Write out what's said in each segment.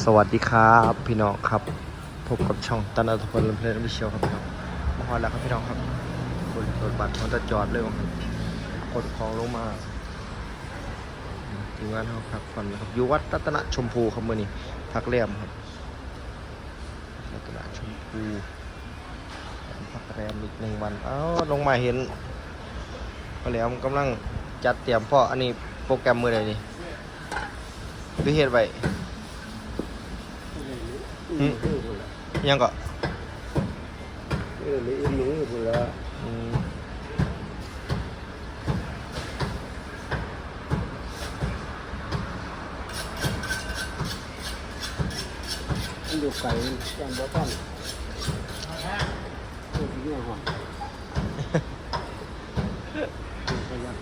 สวัสดีครับพี่น้องครับพบกับช่องตันอัตพลลำเพลินวิเชียวครับพี่น้องมาฮอดแล้วครับพี่น้องครับคนรถบัสมันจะจอดเร็วครับกดของลงมาถึงงานเขาครับก่อนนะครับอยู่วัดรัตนชมพูครับมื่อนี้พักเรียมครับรัตนชมพูพักแรมอีกหนึ่งวันเอ้าลงมาเห็นพอแล้วกำลังจัดเตรียมพ่ออันนี้โปรแกรมมือใดนี่หรือเฮ็ดไว้ ยังก็เออมีอีหนูอยู่พุ่นละอืมมันอยู่ไกลจังบ่ต้องเออที่เนี่ยหอมขยัน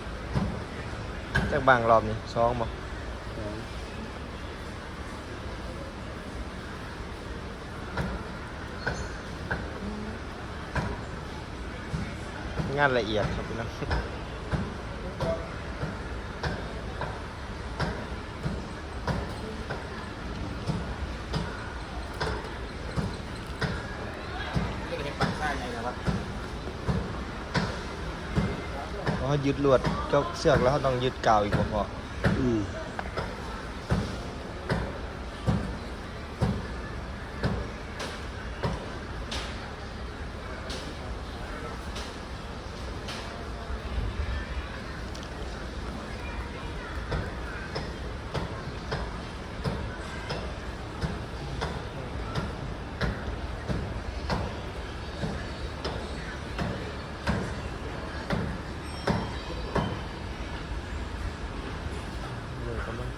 จากบางรอบนี่สองบ่ สอง งานละเอียดครับพี่น้องเพราะเขายึดลวดก็เสือกแล้วเขาต้องยึดกาวอีกบ่พออืม เลยกำลัง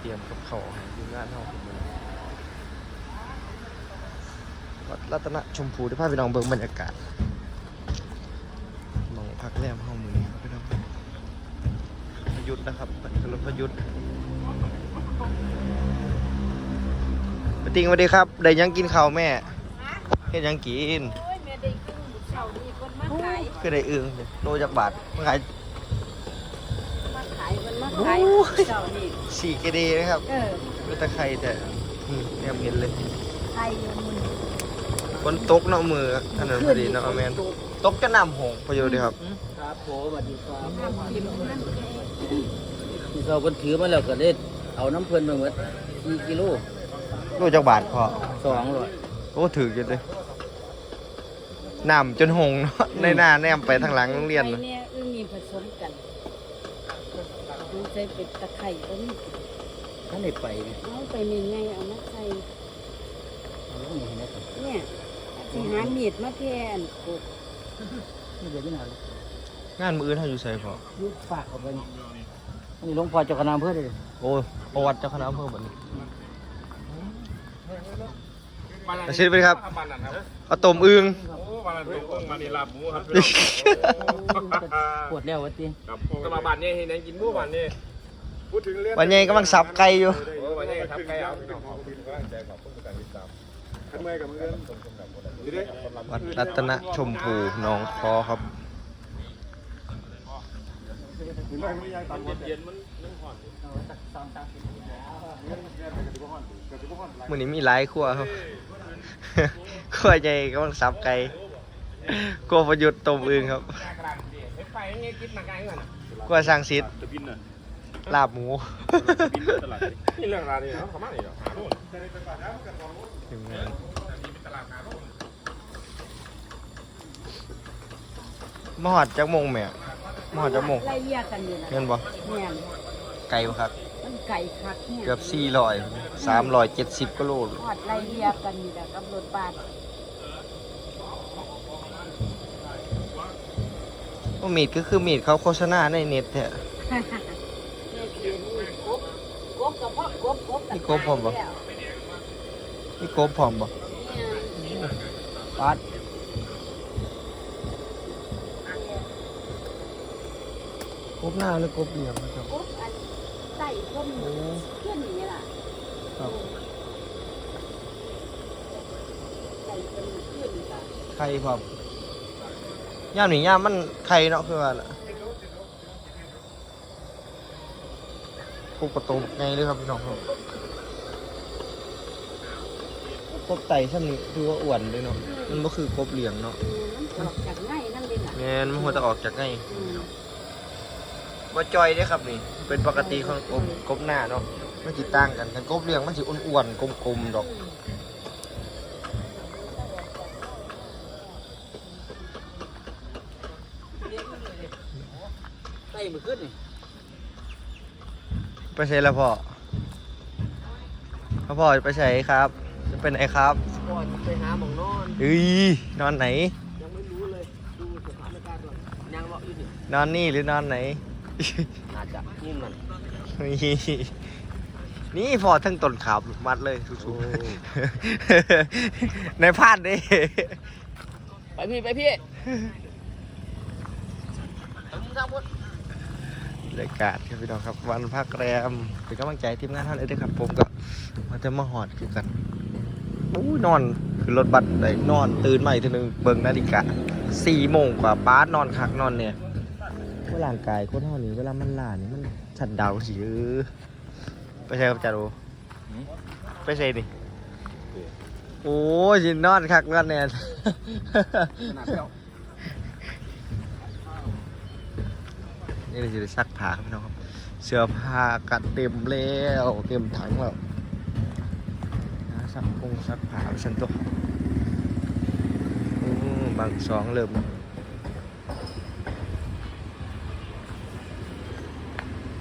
เตรียมกับเขาทีมงานเขาวัดรัตนชมพูที่พาพี่น้องเบิ่งบรรยากาศมองพักแรมห้องมือนี้ครับพี่น้องพยุทธ์นะครับเป็นรถพยุทธ์ปติงสวัสดีครับ ได้ยังกินข้าวแม่เฮ็ดยังกินกินเช้านี้คนมาขายคือได้อึ้งเนี่ยโลจากบาทมาขายมาขายคนมาขายเช้านี้สี่เกดีนะครับเออเป็นตะไคร่แต่อืมแนมเห็นเลยไทยอยู่มึงฝนตกเนาะมืออันนั้นพอดีเนาะแมนตกจะน้ำหงพออยู่ดีครับครับผมสวัสดีครับน้ำพิมพ์นั่นที่เขาเพิ่นถือมาแล้วก็ได้เอาน้ำเพิ่นมาหมด4กิโลโลจากบาทพอ200โอ้ถืออยู่เลยน้ำจนหงเนาะในหน้าแนมไปทางหลังโรงเรียนไทเนาะเนี่ยอึ้งมีผสมกัน ดูใจเป็นตะไคร่ก็มีท่านได้ไปเนี่ยเอาไปมีไงเอามาใส่เอาลงนี่นะครับเนี่ยสิหามีดมาแทนกบนี่เดี๋ยวนี้นะงานมืออื่นเขาอยู่ใส่พอยุฝากเข้าไปนี่อันนี้หลวงพ่อเจ้าคณะอำเภอเด้อโอ้ประวัติเจ้าคณะอำเภอแบบนี้ อาชีพไปครับเอาต้มอึงโอ้วันนั้นตกมานี่ลาบหมูครับปวดแล้ววะจีครับสมาบัติเนี่ยเห็นยังกินหมูวันนี้พูดถึงเรื่องวันนี้กำลังสับไก่อยู่ โอ้วันนี้ทำไก่เอาพี่น้องขอบคุณกำลังใจขอบคุณการติดตามทำไมกับเพื่อนวัดรัตนชมพูหนองคอครับ ถึงไม่ไม่ย้ายตามวันเย็นมันมื้อนี้มีหลายครัวครับครัวใหญ่กำลังสับไก่ครัวประยุทธ์ต้มอึงครับไปไงกินมาไกลกันครัวสร้างสิทธิ์จะบินน่ะลาบหมูบินตลาดนี่เรื่องราวนี่เนาะเขามานี่เหรอหาโน่นถึงงานมหอดจักโมงแม่ มหอดจักโมงไล่เลี่ยกันอยู่นะเงินบ่เนี่ยไก่บ่ครับ มันไก่คักเนี่ยเกือบ400 370กิโลเลยทอดไล่เลี่ยกันอยู่แต่กับรถบัสว่ามีดก็คือมีดเขาโฆษณาในเน็ตแท้ เนี่ยคือกบกบกับพ่อกบกบนี่กบพร้อมบ่นี่กบพร้อมบ่ปัด บหน้าหรือกบเหลี่ยมนะครับกบอันใส่ก้มเพื่อนอย่างนี้ล่ะครับใส่เป็นเพื่อนล่ะไข่พร้อมย่ามนี่ย่ามมันไข่เนาะคือว่าล่ะพวกประตูไงเลยครับพี่น้องครับกบไต่ซ้ำนี้คือว่าอ้วนเลยเนาะมันบ่คือกบเหลียงเนาะมันออกจากง่ายนั่นเลยล่ะแม่นมันหัวจะออกจากไงอืม ว่าจอยเด้ครับนี่ เป็นปกติของกบกบหน้าเนาะมันสิต่างกันกันกบเหลียงมันสิอ้วนๆกลมๆดอกใส่มือขึ้นนี่ไปใช้แล้วพ่อพ่อพ่อไปใช้ครับ จะเป็นไอครับก่อนไปหาหมองนอนเอ้ยนอนไหน ยังไม่รู้เลย ดูสถานการณ์ก่อนยังเลาะอยู่นี่นอนนี่หรือนอนไหน น่าจะนี่มันนี่นี่พอทั้งต้นขาบมัดเลยทุโอ้กๆในพลาดดิไปพี่ ไปพี่เอามึงทำหมดบรรยากาศครับพี่น้องครับ วันพักแรมเป็นกำลังใจให้ทีมงานท่านเลยด้วยครับ ผมก็มาจะมาหอดคือกันอู้นอนคือรถบัสได้นอนตื่นใหม่ทีนึงเบิ่งนาฬิกาสี่โมงกว่าป้าดนอนคักนอนเนี่ยเวลาร่างกายคนเท่านี้เวลามันล่านี่มันฉันดาวสิเออไปใช่ครับจารุไปใช่ดิโอ้ยนอนคักนอนเนี่ยขนาดเดียวนี่เราจะซักผ้าครับพี่น้องครับ เสื้อผ้ากัดเต็มแล้วเต็มถังแล้วซักพงซักผ้าไปฉันตัวบางสองเริ่ม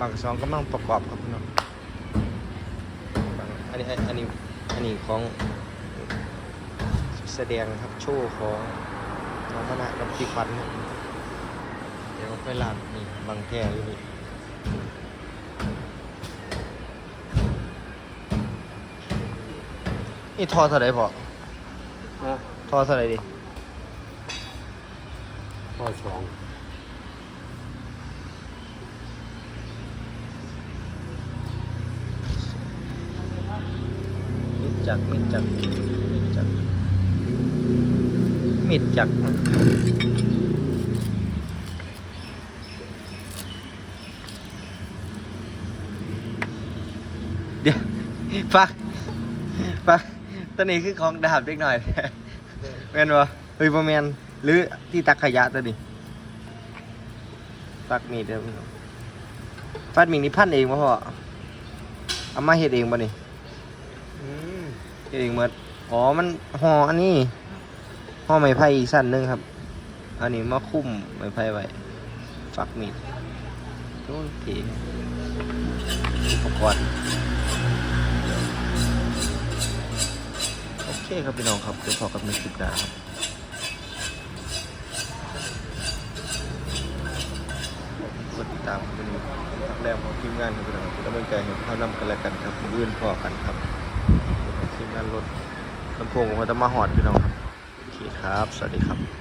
บางสองกำลังประกอบครับพี่น้องบางอันนี้อันนี้อันนี้ของแสดงครับโชว์ของน้องคณะกับพี่ควันครับเดี๋ยวไปลานนี่บางแท่อยู่นี่นี่ทอเท่าไหร่พอนะทอเท่าไหร่ดิข้อสอง มิด จักมิดจักมิดจักมิดจักเดี๋ยวฟักฟักตัวนี้คือของดาบเล็กหน่อยแมนวะเฮ้ยบ่แมนหรือที่ตักขยะตัวนี้ฟักมีดเด้อพี่น้องฟักมีดนี่พันเองป่ะพ่อเอามาเฮ็ดเองป่ะนี่ เองหมดอ๋อมันห่ออันนี้ห่อไม้ไผ่อีกสั้นหนึงครับ อันนี้มาคุ้มไม้ไผ่ไว้ฟักมีดโอเคอุปกรณ์โอเคครับพี่น้องครับเดี๋ยวพอกับในคลิปหน้าครับกดติดตามเป็นทักแรมของทีมงานครับพี่น้องเป็นกำลังใจให้เขานำกันแล้วกันครับยื่นพอกันครับ งานรถลำโพงของเขาจะมาหอดพี่น้องครับโอเคครับ สวัสดีครับ